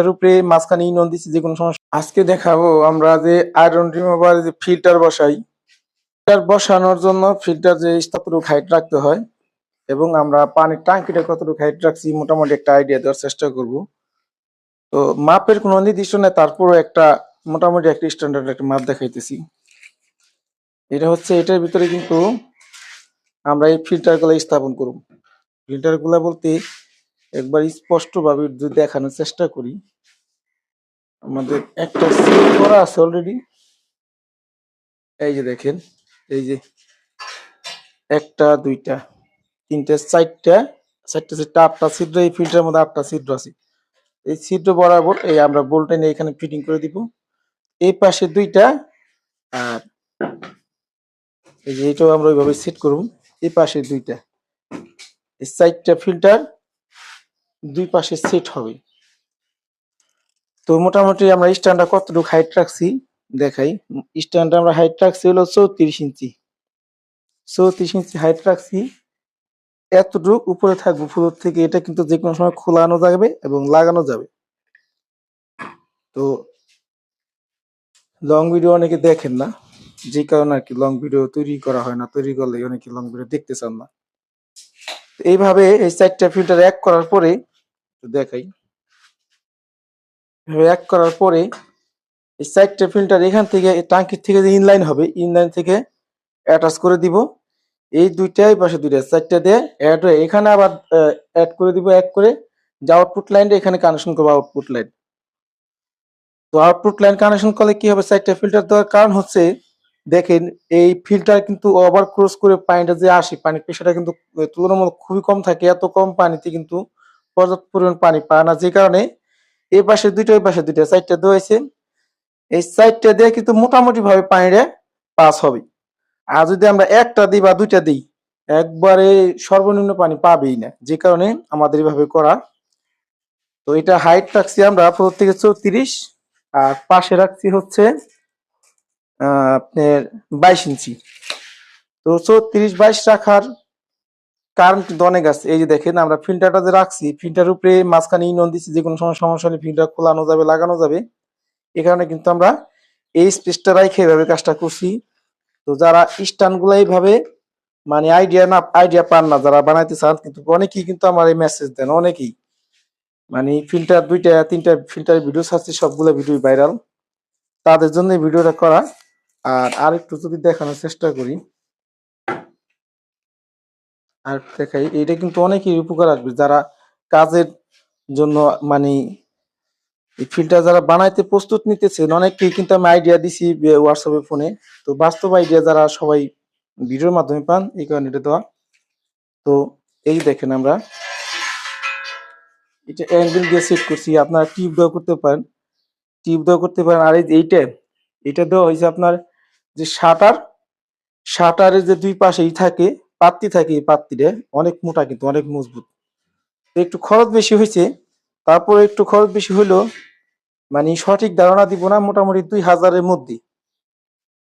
এর উপরে মাঝখানে ইনন দিচ্ছি যে কোনো সমস্যা। আজকে দেখাবো আমরা যে আয়রন রিমুভার যে ফিল্টার বসাই। ফিল্টার বসানোর জন্য ফিল্টার যে কতটুকু হাইট রাখতে হয়, এবং আমরা পানির ট্যাঙ্কিটা কতটুকু হাইট রাখছি, মোটামুটি একটা আইডিয়া দেওয়ার চেষ্টা করব। তো মাপের কোনো নির্দিষ্ট নেই, তারপরও একটা, মোটামুটি একটা স্ট্যান্ডার্ড একটা মাপ দেখাইতেছি। এটা হচ্ছে, এটার ভিতরে কিন্তু আমরা এই ফিল্টারগুলো স্থাপন করব। ফিল্টারগুলা বলতে একবার স্পষ্ট ভাবে যদি দেখানোর চেষ্টা করি, আমাদের একটা সিল করা আছে অলরেডি এই যে দেখেন, এই যে একটা, দুইটা, তিনটে, চারটা, চারটে, চারটা, আটটা ছিদ্র, এই ফিল্টারের মধ্যে আটটা ছিদ্র আছে। এই ছিদ্র বরাবর এই আমরা বোল্ট এনে এখানে ফিটিং করে দিব। এই পাশে দুইটা, আর এই যে এটাও আমরা ওইভাবে সেট করব। এই পাশে দুইটা। এই চারটা ফিল্টার দুই পাশে সেট হবে। তো মোটামুটি আমরা স্ট্যান্ডটা কতটুকু হাইট রাখছি? দেখাই। স্ট্যান্ডটা আমরা হাইট রাখছি হলো চৌত্রিশ ইঞ্চি। চৌত্রিশ ইঞ্চি হাইট রাখছি। এতটুক উপরে থাকব ফ্লোর থেকে, এটা কিন্তু যে কোনো সময় খোলানো যাবে এবং লাগানো যাবে। তো লং ভিডিও অনেকে দেখেন না, যে কারণে আর কি লং ভিডিও তৈরি করা হয় না, তৈরি করলে অনেকে লং ভিডিও দেখতে চান না। এইভাবে এই চারটা ফিল্টার এক করার পরে দেখাই। এক করার পরে এই চারটা ফিল্টার এখান থেকে টাঙ্কির থেকে যে ইনলাইন হবে ইনলাইন থেকে অ্যাটাচ করে দিব। এই দুইটাই পাশে দুইটা চারটা দিয়ে অ্যাড হয়ে এখানে আবার অ্যাড করে দিব এক করে। যে আউটপুট লাইনটা এখানে কানেকশন করব আউটপুট লাইন তো আউটপুট লাইন কানেকশন করলে কি হবে? চারটা ফিল্টার দেওয়ার কারণ হচ্ছে, দেখেন এই ফিল্টার কিন্তু ওভার ক্রস করে পানিটা যে আসে, পানির প্রেশারটা কিন্তু তুলনামূলক খুবই কম থাকে, এত কম পানিতে কিন্তু পর্যাপ্ত পরিমাণ পানি পায় না, যে কারণে এই পাশে দুইটা ওই পাশে দুইটা, চারটা দেওয়া এই চারটা দিয়ে কিন্তু মোটামুটি ভাবে পানিটা পাস হবে। আর যদি আমরা একটা দিই বা দুইটা দিই, একবারে সর্বনিম্ন পানি পাবেই না, যে কারণে আমাদের এভাবে করা। তো এটা হাইট রাখছি আমরা প্রথম থেকে চৌত্রিশ, আর পাশে রাখছি হচ্ছে আপনার বাইশ ইঞ্চি। তো চৌত্রিশ, বাইশ রাখার কারণ কিন্তু অনেক আছে এই যে দেখেন আমরা ফিল্টারটা যে রাখছি ফিল্টার উপরে মাঝখানে ইনন দিচ্ছি যে কোনো সময় সমস্যা হলে ফিল্টার খোলানো যাবে, লাগানো যাবে। এ কারণে কিন্তু আমরা এই স্পেসটা রাইখে এভাবে কাজটা করছি। তো যারা স্ট্যান্ডগুলা এইভাবে মানে আইডিয়া না আইডিয়া পান না, যারা বানাইতে চান, কিন্তু অনেকেই কিন্তু আমার এই মেসেজ দেন, অনেকেই। মানে ফিল্টার দুইটা, তিনটা ফিল্টার ভিডিও ছাড়ছি, সবগুলো ভিডিও ভাইরাল তাদের জন্য ভিডিওটা করা। আর আরেকটু যদি দেখানোর চেষ্টা করি। আর দেখাই এটা কিন্তু অনেকই উপকার আসবে। যারা কাজের জন্য মানে ফিল্টার যারা বানাইতে প্রস্তুত নিতেছেন, অনেককেই কিন্তু আমি আইডিয়া দিছি হোয়াটসঅ্যাপে ফোনে তো বাস্তব আইডিয়া যারা সবাই ভিডিওর মাধ্যমে পান, এই কারণে এটা দেওয়া। তো এই দেখেন আমরা। এটা অ্যাঙ্গেল দিয়ে সেট করছি, আপনারা টিউব দেওয়া করতে পারেন। টিউব দেওয়া করতে পারেন, আর এইটা এটা দেওয়া হয়েছে আপনার যে শাটার শাটারের যে দুই পাশেই থাকে পাত্তি থাকে এই পাত্তিটা, অনেক মোটা কিন্তু, অনেক মজবুত। একটু খরচ বেশি হয়েছে, তারপরে একটু খরচ বেশি হলো মানে সঠিক ধারণা দিব না, মোটামুটি দুই হাজারের মধ্যে।